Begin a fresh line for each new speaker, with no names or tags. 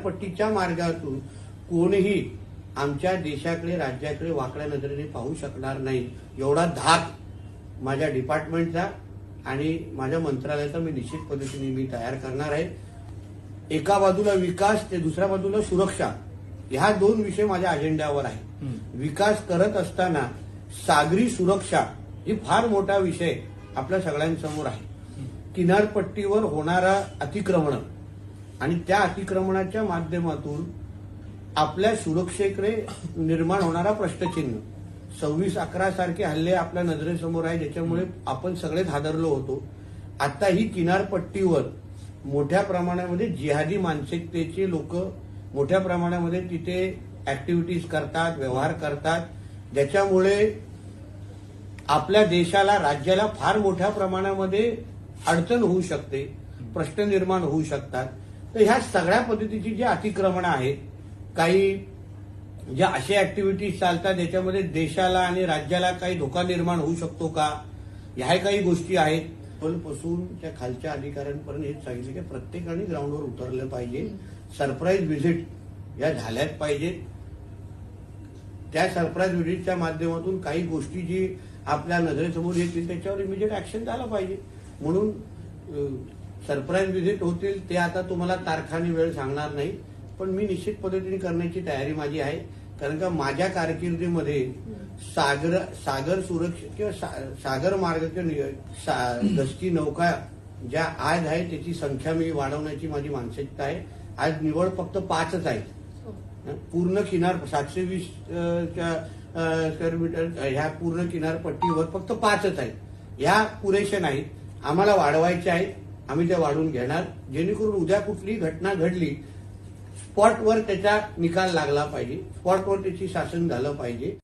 किनारपट्टीच्या मार्गातून कोणीही आमच्या देशाकडे राज्याकडे वाकड्या नजरेने पाहू शकणार नाही. एवढा धाक माझ्या डिपार्टमेंटचा आणि माझ्या मंत्रालयाचा मी निश्चित पद्धतीने मी तयार करणार आहे. एका बाजूला विकास ते दुसऱ्या बाजूला सुरक्षा. ह्या दोन विषय माझ्या अजेंड्यावर आहे विकास करत असताना सागरी सुरक्षा ही फार मोठा विषय आपल्या सगळ्यांसमोर आहे. किनारपट्टीवर होणारा अतिक्रमण आणि त्या अतिक्रमणाच्या माध्यमातून आपल्या सुरक्षेकडे निर्माण होणारा प्रश्नचिन्ह. सव्वीस अकरा सारखे हल्ले आपल्या नजरेसमोर आहे ज्याच्यामुळे आपण सगळेच हादरलो होतो. आता ही किनारपट्टीवर मोठ्या प्रमाणामध्ये जिहादी मानसिकतेचे लोक मोठ्या प्रमाणामध्ये तिथे ऍक्टिव्हिटीज करतात व्यवहार करतात. ज्याच्यामुळे आपल्या देशाला राज्याला फार मोठ्या प्रमाणामध्ये अडचण होऊ शकते प्रश्न निर्माण होऊ शकतात. तर ह्या सगळ्या पद्धतीची जी अतिक्रमणं आहेत काही ज्या अशा ऍक्टिव्हिटीज चालतात ज्याच्यामध्ये देशाला आणि राज्याला काही धोका निर्माण होऊ शकतो का? ह्या काही गोष्टी आहेत. पासून त्या खालच्या अधिकाऱ्यांपर्यंत हेच सांगितलं की प्रत्येकाने ग्राउंडवर उतरलं पाहिजे. सरप्राईज व्हिजिट या झाल्याच पाहिजेत त्या सरप्राईज व्हिजिटच्या माध्यमातून काही गोष्टी जी आपल्या नजरेसमोर येतील त्याच्यावर इमिजिएट ऍक्शन झालं पाहिजे. म्हणून सरप्राईज व्हिजिट होतील ते आता तुम्हाला तारखा आणि वेळ सांगणार नाही. पण मी निश्चित पद्धतीने करण्याची तयारी माझी आहे. कारण का माझ्या कारकिर्दीमध्ये सागर सागर सुरक्षा किंवा सा- सागर नि- सा- गस्ती नौका ज्या आज आहे त्याची संख्या मी वाढवण्याची माझी मानसिकता आहे. आज निवड फक्त पाचच आहेत. पूर्ण किनार सातशे वीस अ, च्या, अ, स्क्वेअर मीटर ह्या पूर्ण किनारपट्टीवर फक्त पाचच आहेत. ह्या पुरेशा नाहीत. आम्हाला वाढवायच्या आहेत. आम्ही त्या वाढवून घेणार. जेणेकरून उद्या कुठली घटना घडली स्पॉटवर त्याचा निकाल लागला पाहिजे. स्पॉटवर त्याची शासन झालं पाहिजे.